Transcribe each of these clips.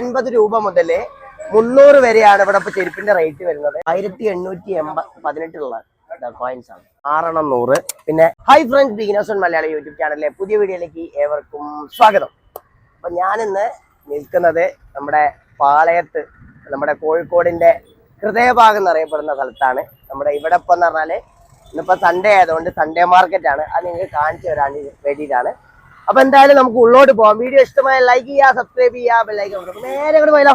എൺപത് രൂപ മുതൽ മുന്നൂറ് വരെയാണ് ഇവിടെ ഇപ്പൊ ചെരുപ്പിന്റെ റേറ്റ് വരുന്നത്. ആയിരത്തി എണ്ണൂറ്റി എൺപത് പതിനെട്ടുള്ള കോയിൻസ് ആണ്. ആറെണ്ണം നൂറ്. പിന്നെ hi friends beginners Malayalam YouTube ചാനലിലെ പുതിയ വീഡിയോയിലേക്ക് ഏവർക്കും സ്വാഗതം. അപ്പൊ ഞാനിന്ന് നിൽക്കുന്നത് നമ്മുടെ പാളയത്ത് നമ്മുടെ കോഴിക്കോടിന്റെ ഹൃദയഭാഗം എന്നറിയപ്പെടുന്ന സ്ഥലത്താണ്. നമ്മുടെ ഇവിടെ ഇപ്പം എന്ന് പറഞ്ഞാൽ ഇന്നിപ്പോ സൺഡേ ആയതുകൊണ്ട് സൺഡേ മാർക്കറ്റ് ആണ്. അത് നിങ്ങൾക്ക് കാണിച്ചു തരാൻ വേണ്ടിയിട്ടാണ്. അപ്പൊ എന്തായാലും നമുക്ക് ഉള്ളോട്ട് പോവാം. വീഡിയോ ഇഷ്ടമായ ലൈക്ക് ചെയ്യുക സബ്സ്ക്രൈബ് ചെയ്യുക ബെല്ലൈക്കൺ കൊടുക്കും നേരെ ഇവിടെ പോയാലോ?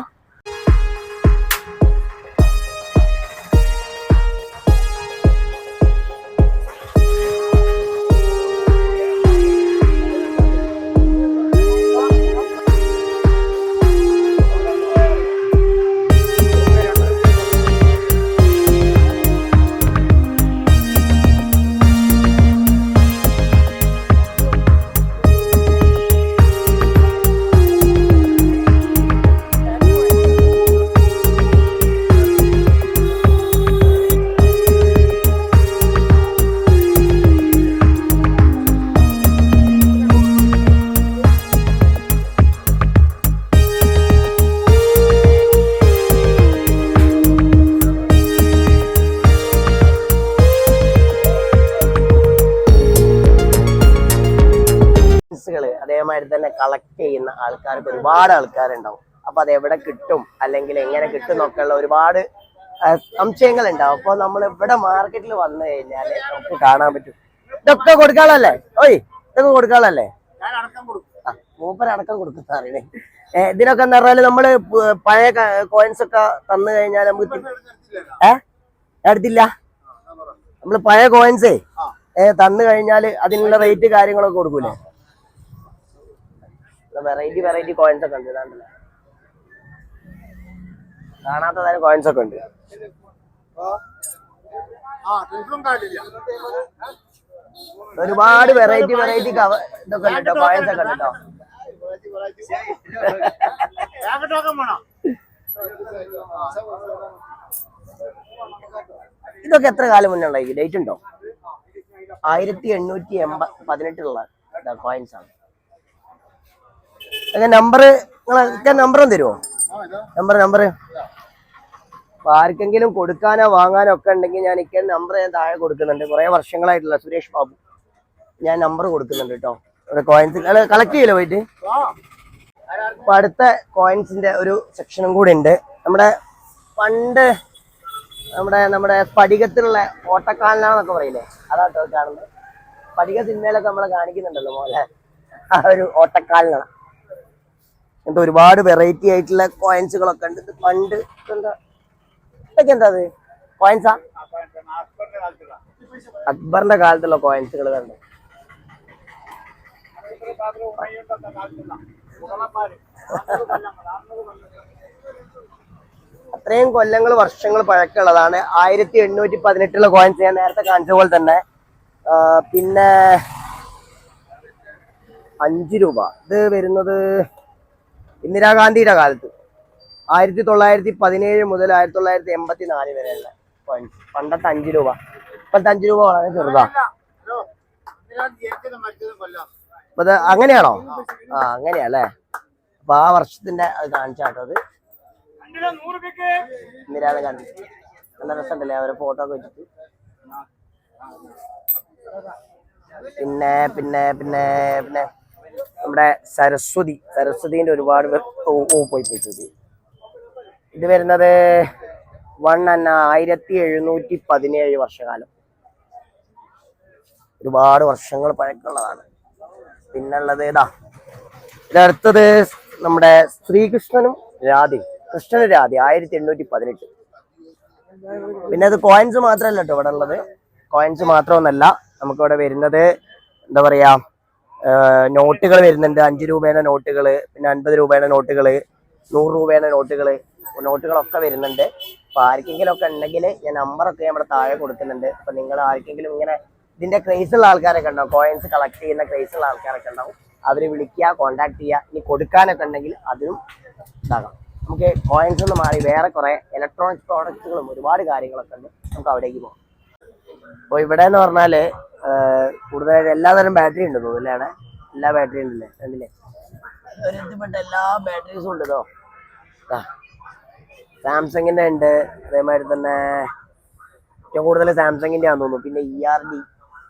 അതേമാതിരി തന്നെ കളക്ട് ചെയ്യുന്ന ആൾക്കാർക്ക് ഒരുപാട് ആൾക്കാരുണ്ടാവും. അപ്പൊ അത് എവിടെ കിട്ടും? അല്ലെങ്കിൽ എങ്ങനെ കിട്ടും എന്നൊക്കെയുള്ള ഒരുപാട് സംശയങ്ങൾ ഉണ്ടാവും അപ്പൊ നമ്മൾ ഇവിടെ മാർക്കറ്റിൽ വന്നു കഴിഞ്ഞാൽ നമുക്ക് കാണാൻ പറ്റും. ഇതൊക്കെ കൊടുക്കാളല്ലേ ഓയ് ഇതൊക്കെ കൊടുക്കാളല്ലേ മൂപ്പരടക്കം കൊടുക്കുന്ന അറിയണേ ഇതിനൊക്കെ എന്താ പറഞ്ഞാൽ നമ്മൾ പഴയ കോയിൻസ് ഒക്കെ തന്നു കഴിഞ്ഞാൽ നമുക്ക് ഏ? എടുത്തില്ല നമ്മൾ പഴയ കോയിൻസേ തന്നു കഴിഞ്ഞാൽ അതിനുള്ള റേറ്റ് കാര്യങ്ങളൊക്കെ കൊടുക്കൂലേ? വെറൈറ്റി വെറൈറ്റി കോയിൻസ് ഒക്കെ ഉണ്ട് ഇതാണ്ടല്ലേ? കാണാത്ത തരം കോയിൻസ് ഒക്കെ ഉണ്ട്. ഒരുപാട് വെറൈറ്റി വെറൈറ്റി കവ ഇതൊക്കെ ഉണ്ട് കോയിൻസ് ഒക്കെ ഉണ്ട് ഇതൊക്കെ എത്ര കാലം മുന്നേ ഉണ്ടായി? ഡേറ്റ് ഉണ്ടോ? ആയിരത്തി എണ്ണൂറ്റി എൺപ പതിനെട്ടിലുള്ള കോയിൻസ് ആണ്. അങ്ങനെ നമ്പർ നിങ്ങൾ നമ്പറും തരുമോ നമ്പർ നമ്പർ അപ്പൊ ആർക്കെങ്കിലും കൊടുക്കാനോ വാങ്ങാനോ ഒക്കെ ഉണ്ടെങ്കിൽ ഞാൻ ഇക്ക നമ്പർ ഞാൻ താഴെ കൊടുക്കുന്നുണ്ട്. കുറെ വർഷങ്ങളായിട്ടുള്ള സുരേഷ് ബാബു. ഞാൻ നമ്പർ കൊടുക്കുന്നുണ്ട് കേട്ടോ ഇവിടെ കോയിൻസ് കളക്ട് ചെയ്യലോ പോയിട്ട്? അപ്പൊ അടുത്ത കോയിൻസിന്റെ ഒരു സെക്ഷനും കൂടി ഉണ്ട്. നമ്മുടെ പണ്ട് നമ്മുടെ നമ്മുടെ സ്ഫടികത്തിലുള്ള ഓട്ടക്കാലിനാണെന്നൊക്കെ പറയില്ലേ? അതാട്ടോ കാണുന്നത്. സ്ഫടിക സിനിമയിലൊക്കെ നമ്മളെ കാണിക്കുന്നുണ്ടല്ലോ മോലെ ആ ഒരു ഓട്ടക്കാലനാണ്. എന്താ ഒരുപാട് വെറൈറ്റി ആയിട്ടുള്ള കോയിൻസുകളൊക്കെ ഉണ്ട്. പണ്ട് എന്താ ഇതൊക്കെ എന്താ അത്? കോയിൻസാ അക്ബറിന്റെ കാലത്തുള്ള കോയിൻസുകൾ കണ്ടു? അത്രയും കൊല്ലങ്ങൾ വർഷങ്ങൾ പഴക്കമുള്ളതാണ്. ആയിരത്തി എണ്ണൂറ്റി പതിനെട്ടിലെ കോയിൻസ് ഞാൻ നേരത്തെ കാണിച്ച പോലെ തന്നെ. പിന്നെ അഞ്ച് രൂപ. ഇത് വരുന്നത് ഇന്ദിരാഗാന്ധിയുടെ കാലത്ത്. ആയിരത്തി തൊള്ളായിരത്തി പതിനേഴ് മുതൽ ആയിരത്തി തൊള്ളായിരത്തി എൺപത്തി നാല് വരെയുള്ള പണ്ടത്തെ അഞ്ച് രൂപ. ഇപ്പത്തെ അഞ്ച് രൂപ വളരെ ചെറുതാ. അങ്ങനെയാണോ? ആ അങ്ങനെയാല്ലേ? അപ്പൊ ആ വർഷത്തിന്റെ അത് കാണിച്ചാട്ടോ അത്. ഇന്ദിരാഗാന്ധി. നല്ല രസമുണ്ടല്ലേ അവരെ ഫോട്ടോ ഒക്കെ വെച്ചിട്ട്. പിന്നെ പിന്നെ പിന്നെ പിന്നെ. നമ്മുടെ സരസ്വതി സരസ്വതിന്റെ ഒരുപാട് ഓ പോയി പോയി പോയി ഇത് വരുന്നത് വൺ അന്ന ആയിരത്തി എഴുന്നൂറ്റി പതിനേഴ് വർഷകാലം. ഒരുപാട് വർഷങ്ങൾ പഴക്കമുള്ളതാണ്. പിന്നുള്ളത് ഇതാ. ഇതടുത്തത് നമ്മുടെ ശ്രീകൃഷ്ണനും രാധയും. കൃഷ്ണനും രാധ ആയിരത്തി എണ്ണൂറ്റി പതിനെട്ട്. പിന്നെ അത് കോയിൻസ് മാത്രമല്ല കേട്ടോ ഇവിടെ ഉള്ളത്. കോയിൻസ് മാത്രമൊന്നല്ല. നമുക്കിവിടെ വരുന്നത് എന്താ പറയാ നോട്ടുകൾ വരുന്നുണ്ട്. അഞ്ച് രൂപയുടെ നോട്ടുകൾ പിന്നെ അൻപത് രൂപയുടെ നോട്ടുകൾ നൂറ് രൂപയുടെ നോട്ടുകൾ നോട്ടുകളൊക്കെ വരുന്നുണ്ട്. അപ്പം ആർക്കെങ്കിലും ഒക്കെ ഉണ്ടെങ്കിൽ ഞാൻ നമ്പറൊക്കെ നമ്മുടെ താഴെ കൊടുക്കുന്നുണ്ട്. അപ്പോൾ നിങ്ങൾ ആർക്കെങ്കിലും ഇങ്ങനെ ഇതിന്റെ ക്രേസ് ഉള്ള ആൾക്കാരൊക്കെ ഉണ്ടാവും കോയിൻസ് കളക്ട് ചെയ്യുന്ന ക്രേസ് ഉള്ള ആൾക്കാരൊക്കെ ഉണ്ടാവും. അവർ വിളിക്കുക കോണ്ടാക്ട് ചെയ്യുക. ഇനി കൊടുക്കാനൊക്കെ ഉണ്ടെങ്കിൽ അതിനും ഇതാകാം. നമുക്ക് കോയിൻസ് ഒന്ന് മാറി. വേറെ കുറെ ഇലക്ട്രോണിക് പ്രോഡക്റ്റുകളും ഒരുപാട് കാര്യങ്ങളൊക്കെ ഉണ്ട്. നമുക്ക് അവിടേക്ക് പോകാം. അപ്പോൾ ഇവിടെ എന്ന് പറഞ്ഞാൽ കൂടുതലായിട്ട് എല്ലാതരം ബാറ്ററി ഉണ്ട് തോന്നുന്നു അല്ലേ? എല്ലാ ബാറ്ററി ഉണ്ടല്ലേ? കണ്ടില്ലേ? ഒരു എല്ലാ ബാറ്ററീസും ഉണ്ട് കേട്ടോ സാംസങ്ങിന്റെ ഉണ്ട്. അതേമാതിരി തന്നെ ഏറ്റവും കൂടുതൽ സാംസങ്ങിന്റെ ആണെന്ന് തോന്നുന്നു. പിന്നെ ഇ ആർ ഡി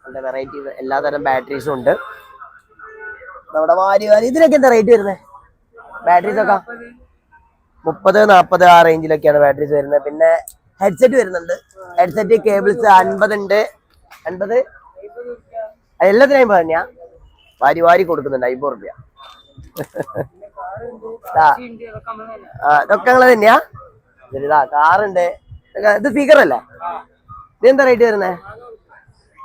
അതിന്റെ വെറൈറ്റി എല്ലാതരം ബാറ്ററീസും ഉണ്ട്. നമ്മുടെ വാരി വാരി ഇതിനൊക്കെ എന്താ റേറ്റ് വരുന്നത് ബാറ്ററീസ് ഒക്കെ? മുപ്പത് നാൽപ്പത് ആ റേഞ്ചിലൊക്കെയാണ് ബാറ്ററീസ് വരുന്നത്. പിന്നെ ഹെഡ്സെറ്റ് വരുന്നുണ്ട്. ഹെഡ്സെറ്റ് കേബിൾസ് അൻപത് ഉണ്ട് അൻപത്? എല്ലാത്തിനും അമ്പത് തന്നെയാ. വാരി വാരി കൊടുക്കുന്നുണ്ട് അമ്പത് റുപ്യ. ഇതൊക്കെ നിങ്ങൾ തന്നെയാ. ഇതാ കാറുണ്ട്. ഇത് സ്പീക്കർ അല്ലേ? ഇതെന്താ റേറ്റ് വരുന്നേ?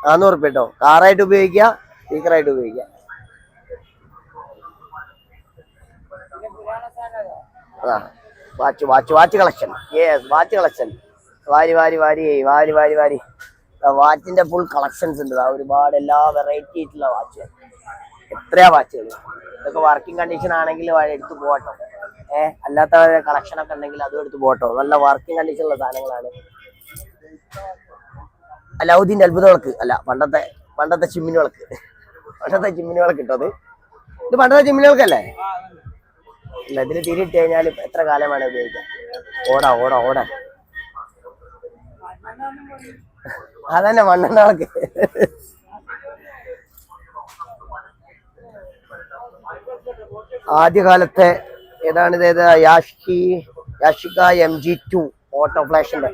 നാന്നൂറ് റുപ്യ കേട്ടോ കാറായിട്ട് ഉപയോഗിക്കുക സ്പീക്കറായിട്ട് ഉപയോഗിക്കുക. അതാ watch watch watch collection yes watch collection വാരി വാരി വാരി വാരി വാരി വാരി. വാച്ചിന്റെ ഫുൾ കളക്ഷൻസ് ഉണ്ട്. ഒരുപാട് എല്ലാ വെറൈറ്റി ആയിട്ടുള്ള വാച്ച് എത്രയാ വാച്ചുകൾ ഇതൊക്കെ വർക്കിംഗ് കണ്ടീഷൻ ആണെങ്കിൽ എടുത്ത് പോകട്ടോ. ഏഹ് അല്ലാത്ത കളക്ഷൻ ഒക്കെ ഉണ്ടെങ്കിൽ അതും എടുത്ത് പോകട്ടോ. നല്ല വർക്കിംഗ് കണ്ടീഷനുള്ള സാധനങ്ങളാണ്. അലൗദ്ദീന്റെ അത്ഭുത വിളക്ക്. അല്ല പണ്ടത്തെ പണ്ടത്തെ ചിമ്മിനി വിളക്ക്. പണ്ടത്തെ ചിമ്മിനി വിളക്ക് കിട്ടോ അത്? ഇത് പണ്ടത്തെ ചിമ്മിനി വിളക്കല്ലേ? അല്ല ഇതിൽ തിരിയിട്ട് കഴിഞ്ഞാൽ എത്ര കാലമാണ് ഉപയോഗിക്കാം ഓടാ ഓടാ ഓടാ. അതന്നെ മണ്ണെണ്ണ ആദ്യകാലത്തെ ഏതാണ് ഇത് ഏതാ Yashi Yashica M G two auto ഫ്ലാഷിന്റെ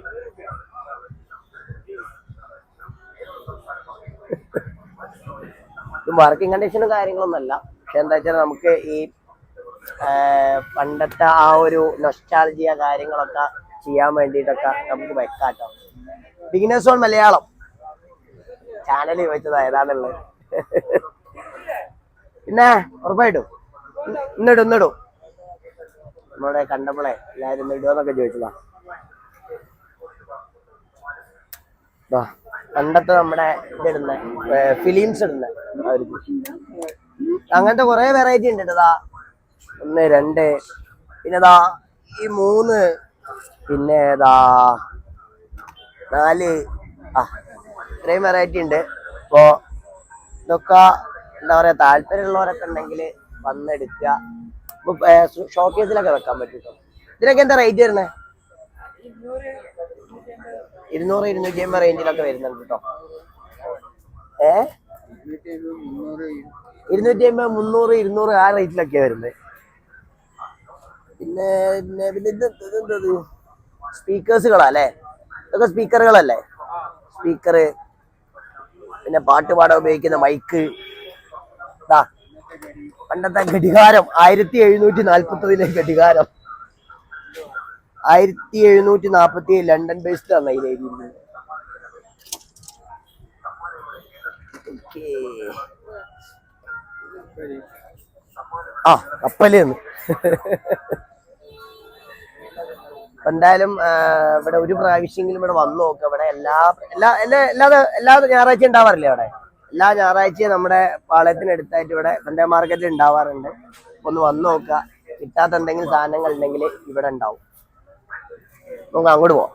working കണ്ടീഷനും കാര്യങ്ങളൊന്നുമല്ല പക്ഷെ എന്താ വെച്ചാൽ നമുക്ക് ഈ പണ്ടത്തെ ആ ഒരു നൊസ്റ്റാൾജിയ കാര്യങ്ങളൊക്കെ ചെയ്യാൻ വേണ്ടിയിട്ടൊക്കെ നമുക്ക് വെക്കാട്ടോ. Beginners on Malayalam. ചാനൽ ചോദിച്ചത് ഏതാണുള്ളത്? പിന്നെ ഉറപ്പായിട്ടും ഇന്ന് ഇന്നിടും ഇന്നിടും. നമ്മുടെ കണ്ടപ്പോളെ എല്ലാവരും ഇന്ന് ഇടുമെന്നൊക്കെ ചോദിച്ചതാ. പണ്ടത്തെ നമ്മുടെ ഇതിടുന്ന ഫിലിംസ് ഇടുന്ന അവർക്ക് അങ്ങനത്തെ കുറെ വെറൈറ്റി ഉണ്ട് ഇതാ ഒന്ന് രണ്ട് പിന്നെ ദാ ഈ മൂന്ന് പിന്നെ ദാ നാല്. ആ ഇത്രയും വെറൈറ്റി ഉണ്ട്. അപ്പോ ഇതൊക്കെ എന്താ പറയാ താല്പര്യമുള്ളവരൊക്കെ ഉണ്ടെങ്കിൽ വന്നെടുക്കുക. ഷോക്കേസിലൊക്കെ വെക്കാൻ പറ്റും ഇതിനൊക്കെ എന്താ റേറ്റ് വരുന്നത് ഇരുന്നൂറ് ഇരുന്നൂറ്റി അമ്പത് റേഞ്ചിലൊക്കെ വരുന്നുണ്ട് കേട്ടോ ഏ? ഇരുന്നൂറ്റി അമ്പത് മുന്നൂറ് ഇരുന്നൂറ് ആ റേറ്റിലൊക്കെയാ വരുന്നത് പിന്നെ പിന്നെ പിന്നെ ഇത് ഇതെന്തത് സ്പീക്കേഴ്സുകളാ അല്ലേ? ഇതൊക്കെ സ്പീക്കറുകളല്ലേ? സ്പീക്കർ പിന്നെ പാട്ട് പാടാൻ ഉപയോഗിക്കുന്ന മൈക്ക്. ഇതാ പണ്ടത്തെ ഘടികാരം ആയിരത്തി എഴുന്നൂറ്റി നാൽപ്പത്തതിലെ ഘടികാരം. ആയിരത്തി എഴുന്നൂറ്റി നാൽപ്പത്തി ലണ്ടൻ ബേസ്ഡ് ആണ് അതിൽ എഴുതിയിരുന്നത്. ആ കപ്പൽ എന്ന് എന്തായാലും ഇവിടെ ഒരു പ്രാവശ്യമെങ്കിലും ഇവിടെ വന്നു നോക്കുക ഇവിടെ എല്ലാ എല്ലാ എല്ലാ എല്ലാ എല്ലാ ഞായറാഴ്ച ഉണ്ടാവാറില്ലേ അവിടെ? എല്ലാ ഞായറാഴ്ചയും നമ്മുടെ പാളയത്തിനടുത്തായിട്ട് ഇവിടെ സൺഡേ മാർക്കറ്റിൽ ഉണ്ടാവാറുണ്ട്. ഒന്ന് വന്നു നോക്കുക. കിട്ടാത്ത എന്തെങ്കിലും സാധനങ്ങൾ ഉണ്ടെങ്കിൽ ഇവിടെ ഉണ്ടാവും. നമുക്ക് അങ്ങോട്ട് പോവാം.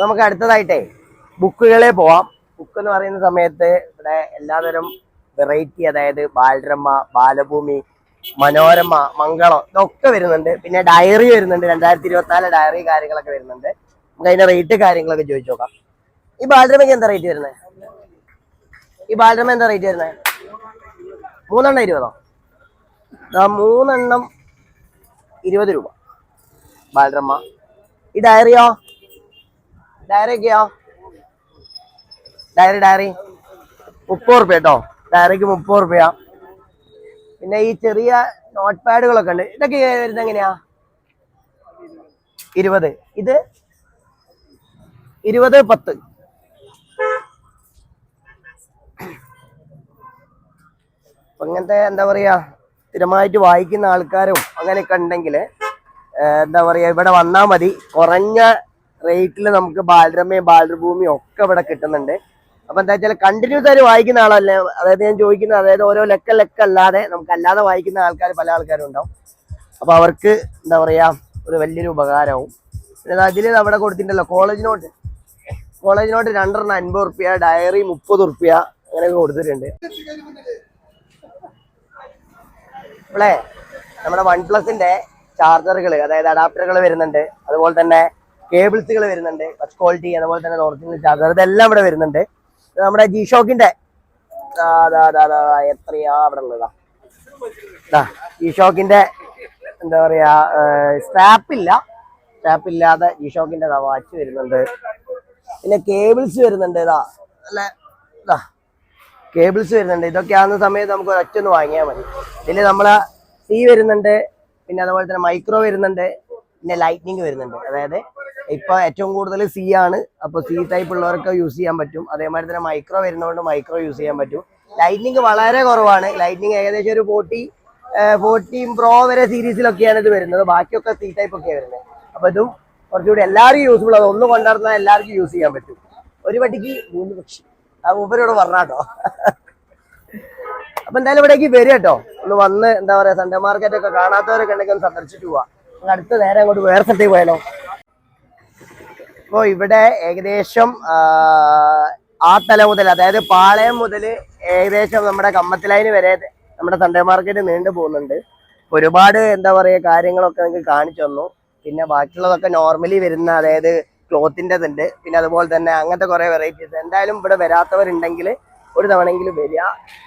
നമുക്ക് അടുത്തതായിട്ടേ ബുക്കുകളെ പോവാം. ബുക്ക് എന്ന് പറയുന്ന സമയത്ത് ഇവിടെ എല്ലാതരം വെറൈറ്റി അതായത് ബാലരമ്മ ബാലഭൂമി മനോരമ മംഗളം ഇതൊക്കെ വരുന്നുണ്ട്. പിന്നെ ഡയറി വരുന്നുണ്ട് രണ്ടായിരത്തി ഇരുപത്തിനാല് ഡയറി കാര്യങ്ങളൊക്കെ വരുന്നുണ്ട്. നമുക്ക് അതിന്റെ റേറ്റ് കാര്യങ്ങളൊക്കെ ചോദിച്ചു നോക്കാം. ഈ ബാലരമയ്ക്ക് എന്താ റേറ്റ് വരുന്നത്? ഈ ബാലരമ എന്താ റേറ്റ് വരുന്നത്? മൂന്നെണ്ണം ഇരുപതോ? മൂന്നെണ്ണം ഇരുപത് രൂപ. ബാലരമ്മ ഈ ഡയറിയോ? ഡയറി ഒക്കെയോ? ഡയറി ഡയറി മുപ്പത് റുപ്യ കേട്ടോ ഡയറിക്ക് മുപ്പത് റുപ്യ പിന്നെ ഈ ചെറിയ നോട്ട് പാഡുകളൊക്കെ ഉണ്ട്. ഇതൊക്കെ വരുന്നത് എങ്ങനെയാ? ഇരുപത്. ഇത് ഇരുപത് പത്ത്. അങ്ങനത്തെ എന്താ പറയാ സ്ഥിരമായിട്ട് വായിക്കുന്ന ആൾക്കാരും അങ്ങനെയൊക്കെ ഉണ്ടെങ്കിൽ എന്താ പറയാ ഇവിടെ വന്നാൽ മതി. കുറഞ്ഞ റേറ്റിൽ നമുക്ക് ബാലരമയും ബാലഭൂമിയും ഒക്കെ ഇവിടെ കിട്ടുന്നുണ്ട്. അപ്പൊ എന്താ വെച്ചാൽ കണ്ടിന്യൂസ് ആയിട്ട് വായിക്കുന്ന ആളല്ല. അതായത് ഞാൻ ചോദിക്കുന്നത് അതായത് ഓരോ ലെക്ക ലെക്ക അല്ലാതെ നമുക്ക് അല്ലാതെ വായിക്കുന്ന ആൾക്കാർ പല ആൾക്കാരും ഉണ്ടാവും. അപ്പൊ അവർക്ക് എന്താ പറയാ ഒരു വലിയൊരു ഉപകാരവും പിന്നെ അതിൽ അവിടെ കൊടുത്തിട്ടുണ്ടല്ലോ കോളേജ് നോട്ട് കോളേജ് നോട്ട് രണ്ടെണ്ണം അൻപത് റുപ്യ ഡയറി മുപ്പത് റുപ്യ അങ്ങനെയൊക്കെ കൊടുത്തിട്ടുണ്ട്. ഇവിടെ നമ്മുടെ വൺ പ്ലസിന്റെ ചാർജറുകൾ അതായത് അഡാപ്റ്ററുകൾ വരുന്നുണ്ട്. അതുപോലെ തന്നെ കേബിൾസുകൾ വരുന്നുണ്ട്. ഫസ്റ്റ് ക്വാളിറ്റി അതുപോലെ തന്നെ ഒറിജിനൽ ചാർജർ ഇതെല്ലാം ഇവിടെ വരുന്നുണ്ട്. നമ്മുടെ ജി ഷോക്കിന്റെ എത്രയാ അവിടെ ഉള്ളതാ ജി ഷോക്കിന്റെ എന്താ പറയാ സ്ട്രാപ്പ് ഇല്ല. സ്ട്രാപ്പ് ഇല്ലാതെ ഈ ഷോക്കിന്റെ വാച്ച് വരുന്നുണ്ട്. പിന്നെ കേബിൾസ് വരുന്നുണ്ട് ഇതാ അല്ല? കേബിൾസ് വരുന്നുണ്ട്. ഇതൊക്കെ ആകുന്ന സമയത്ത് നമുക്ക് ഒറ്റൊന്ന് വാങ്ങിയാൽ മതി. പിന്നെ നമ്മളെ സി വരുന്നുണ്ട്. പിന്നെ അതുപോലെ തന്നെ മൈക്രോ വരുന്നുണ്ട്. പിന്നെ ലൈറ്റ്നിങ് വരുന്നുണ്ട്. അതായത് ഇപ്പൊ ഏറ്റവും കൂടുതൽ സി ആണ്. അപ്പോൾ സി ടൈപ്പ് ഉള്ളവർക്ക് യൂസ് ചെയ്യാൻ പറ്റും. അതേമാതിരി തന്നെ മൈക്രോ വരുന്നതുകൊണ്ട് മൈക്രോ യൂസ് ചെയ്യാൻ പറ്റും. ലൈറ്റ്നിങ് വളരെ കുറവാണ്. ലൈറ്റ്നിങ് ഏകദേശം ഒരു ഫോർട്ടി ഫോർട്ടീൻ പ്രോ വരെ സീരീസിലൊക്കെയാണ് ഇത് വരുന്നത്. ബാക്കിയൊക്കെ സി ടൈപ്പ് ഒക്കെ വരുന്നത്. അപ്പൊ ഇതും കുറച്ചുകൂടി എല്ലാവർക്കും യൂസ്ഫുൾ അത് ഒന്ന് കൊണ്ടുവരുന്ന എല്ലാവർക്കും യൂസ് ചെയ്യാൻ പറ്റും. ഒരു പട്ടിക്ക് മൂന്ന് പക്ഷി. ആ മൂപ്പരോട് പറഞ്ഞാട്ടോ അപ്പൊ എന്തായാലും ഇവിടേക്ക് വരും കേട്ടോ. ഒന്ന് വന്ന് എന്താ പറയാ സൺഡേ മാർക്കറ്റ് ഒക്കെ കാണാത്തവരൊക്കെ ഉണ്ടെങ്കിൽ ഒന്ന് സന്ദർശിച്ചു പോവാ. അടുത്ത നേരെ അങ്ങോട്ട് വേറെ സ്ഥലത്തേക്ക് പോയാലോ? അപ്പോൾ ഇവിടെ ഏകദേശം ആ, ആ തല മുതൽ അതായത് പാളയം മുതൽ ഏകദേശം നമ്മുടെ കമ്മത്തിലൈന് വരെ നമ്മുടെ തണ്ടേ മാർക്കറ്റ് നീണ്ടു പോകുന്നുണ്ട്. ഒരുപാട് എന്താ പറയുക കാര്യങ്ങളൊക്കെ നിങ്ങൾക്ക് കാണിച്ചു തന്നു. പിന്നെ ബാക്കിയുള്ളതൊക്കെ നോർമലി വരുന്ന അതായത് ക്ലോത്തിന്റെ ഉണ്ട് പിന്നെ അതുപോലെ തന്നെ അങ്ങനത്തെ കുറേ വെറൈറ്റീസ് എന്തായാലും ഇവിടെ വരാത്തവരുണ്ടെങ്കിൽ ഒരു തവണയെങ്കിലും വരിക.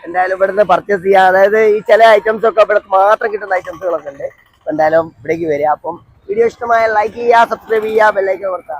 എന്തായാലും ഇവിടുന്ന് പർച്ചേസ് ചെയ്യുക. അതായത് ഈ ചില ഐറ്റംസ് ഒക്കെ ഇവിടെ മാത്രം കിട്ടുന്ന ഐറ്റംസുകളൊക്കെ ഉണ്ട്. എന്തായാലും ഇവിടേക്ക് വരിക. അപ്പം വീഡിയോ ഇഷ്ടമായ ലൈക്ക് ചെയ്യുക സബ്സ്ക്രൈബ് ചെയ്യുക ബെല്ലൈക്കൻ കൊടുക്കുക